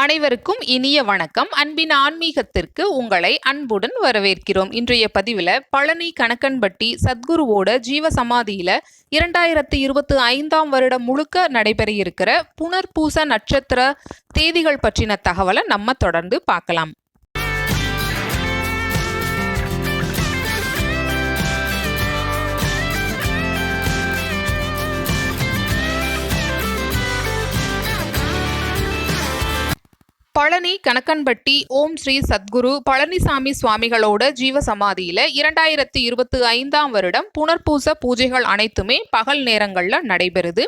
அனைவருக்கும் இனிய வணக்கம். அன்பின் ஆன்மீகத்திற்கு உங்களை அன்புடன் வரவேற்கிறோம். இன்றைய பதிவில் பழனி கணக்கன்பட்டி சத்குருவோட ஜீவசமாதியில இரண்டாயிரத்தி இருபத்தி ஐந்தாம் வருடம் முழுக்க நடைபெற இருக்கிற புனர்பூச நட்சத்திர தேதிகள் பற்றின தகவலை நம்ம தொடர்ந்து பார்க்கலாம். பழனி கணக்கன்பட்டி ஓம் ஸ்ரீ சத்குரு பழனிசாமி சுவாமிகளோட ஜீவசமாதியில இரண்டாயிரத்தி இருபத்தி ஐந்தாம் வருடம் புனர்பூச பூஜைகள் அனைத்துமே பகல் நேரங்களில் நடைபெறுது.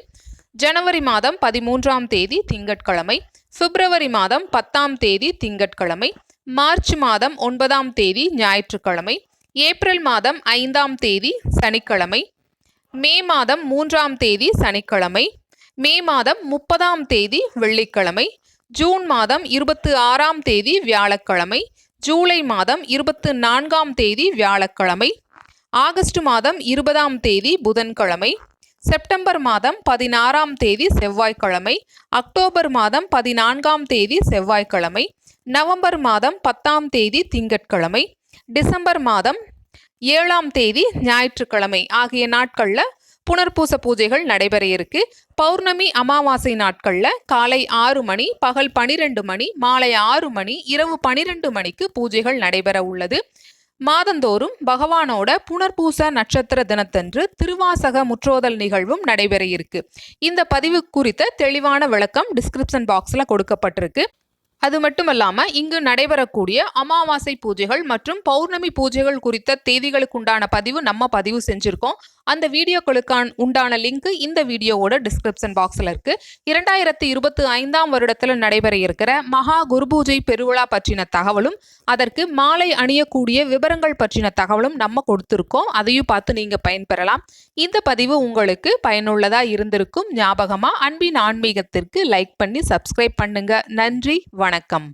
ஜனவரி மாதம் பதிமூன்றாம் தேதி திங்கட்கிழமை பிப்ரவரி மாதம் பத்தாம் தேதி திங்கட்கிழமை மார்ச் மாதம் ஒன்பதாம் தேதி ஞாயிற்றுக்கிழமை ஏப்ரல் மாதம் ஐந்தாம் தேதி சனிக்கிழமை மே மாதம் மூன்றாம் தேதி சனிக்கிழமை மே மாதம் முப்பதாம் தேதி வெள்ளிக்கிழமை ஜூன் மாதம் இருபத்து ஆறாம் தேதி வியாழக்கிழமை ஜூலை மாதம் இருபத்து நான்காம் தேதி வியாழக்கிழமை ஆகஸ்ட் மாதம் இருபதாம் தேதி புதன்கிழமை செப்டம்பர் மாதம் பதினாறாம் தேதி செவ்வாய்க்கிழமை அக்டோபர் மாதம் பதினான்காம் தேதி செவ்வாய்க்கிழமை நவம்பர் மாதம் பத்தாம் தேதி திங்கட்கிழமை டிசம்பர் மாதம் ஏழாம் தேதி ஞாயிற்றுக்கிழமை ஆகிய நாட்களில் புனர்பூச பூஜைகள் நடைபெற இருக்கு. பௌர்ணமி அமாவாசை நாட்களில் காலை ஆறு மணி பகல் பனிரெண்டு மணி மாலை ஆறு மணி இரவு பனிரெண்டு மணிக்கு பூஜைகள் நடைபெற உள்ளது. மாதந்தோறும் பகவானோட புனர்பூச நட்சத்திர தினத்தன்று திருவாசக முற்றோதல் நிகழ்வும் நடைபெற இருக்கு. இந்த பதிவு குறித்த தெளிவான விளக்கம் டிஸ்கிரிப்ஷன் பாக்ஸில் கொடுக்கப்பட்டிருக்கு. அது மட்டுமல்லாமல் இங்கு நடைபெறக்கூடிய அமாவாசை பூஜைகள் மற்றும் பௌர்ணமி பூஜைகள் குறித்த தேதிகளுக்கு உண்டான பதிவு நம்ம பதிவு செஞ்சுருக்கோம். அந்த வீடியோக்களுக்கான உண்டான லிங்க் இந்த வீடியோவோட டிஸ்கிரிப்ஷன் பாக்ஸில் இருக்குது இரண்டாயிரத்தி இருபத்தி ஐந்தாம் வருடத்தில் நடைபெற இருக்கிற மகா குரு பூஜை பெருவிழா பற்றின தகவலும் அதற்கு மாலை அணியக்கூடிய விவரங்கள் பற்றின தகவலும் நம்ம கொடுத்துருக்கோம். அதையும் பார்த்து நீங்கள் பயன்பெறலாம். இந்த பதிவு உங்களுக்கு பயனுள்ளதாக இருந்திருக்கும். ஞாபகமாக அன்பின் ஆன்மீகத்திற்கு லைக் பண்ணி சப்ஸ்கிரைப் பண்ணுங்கள் நன்றி வணக்கம்.